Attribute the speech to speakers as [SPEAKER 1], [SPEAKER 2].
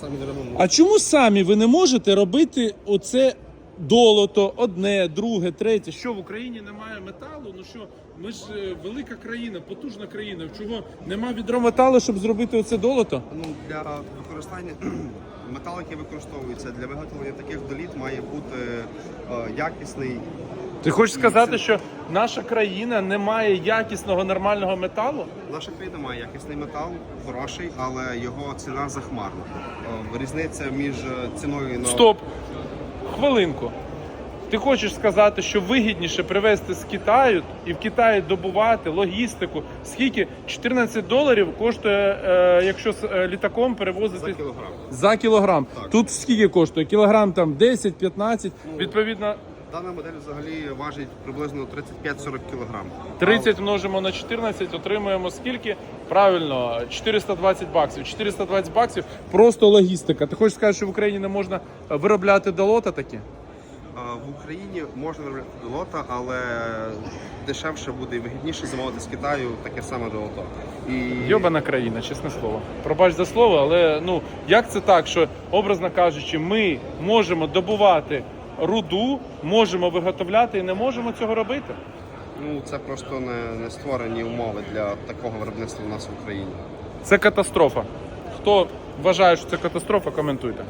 [SPEAKER 1] самі не робимо.
[SPEAKER 2] А чому самі ви не можете робити оце долото, одне, друге, третє? Що в Україні немає металу? Ну що, ми ж е, велика країна, потужна країна. Чого нема відро металу, щоб зробити оце долото?
[SPEAKER 1] Ну, для використання метал, який використовується для виготовлення таких доліт, має бути е, якісний.
[SPEAKER 2] Ти хочеш сказати, що наша країна не має якісного нормального металу?
[SPEAKER 1] Наша країна має якісний метал, хороший, але його ціна захмарна. Е, Різниця між е, ціною на
[SPEAKER 2] Стоп! Хвилинку. Ти хочеш сказати, що вигідніше привезти з Китаю і в Китаї добувати логістику. Скільки 14 доларів коштує, е, якщо з е, літаком перевозити
[SPEAKER 1] за кілограм.
[SPEAKER 2] за кілограм.
[SPEAKER 1] Так.
[SPEAKER 2] Тут скільки коштує? Кілограм там 10-15, відповідно
[SPEAKER 1] Дана модель взагалі важить приблизно 35-40 кілограм.
[SPEAKER 2] 30 множимо на 14, отримуємо скільки? Правильно, 420 баксів. 420 баксів просто логістика. Ти хочеш сказати, що в Україні не можна виробляти долота такі?
[SPEAKER 1] В Україні можна виробляти долота, але дешевше буде і вигідніше замовити з Китаю таке саме долото. І
[SPEAKER 2] Йобана країна, чесне слово. Пробач за слово, але ну як це так, що образно кажучи, ми можемо добувати руду, можемо виготовляти і не можемо цього робити?
[SPEAKER 1] ну це просто не, не створені умови для такого виробництва у нас в Україні.
[SPEAKER 2] Це катастрофа. Хто вважає, що це катастрофа, коментуйте.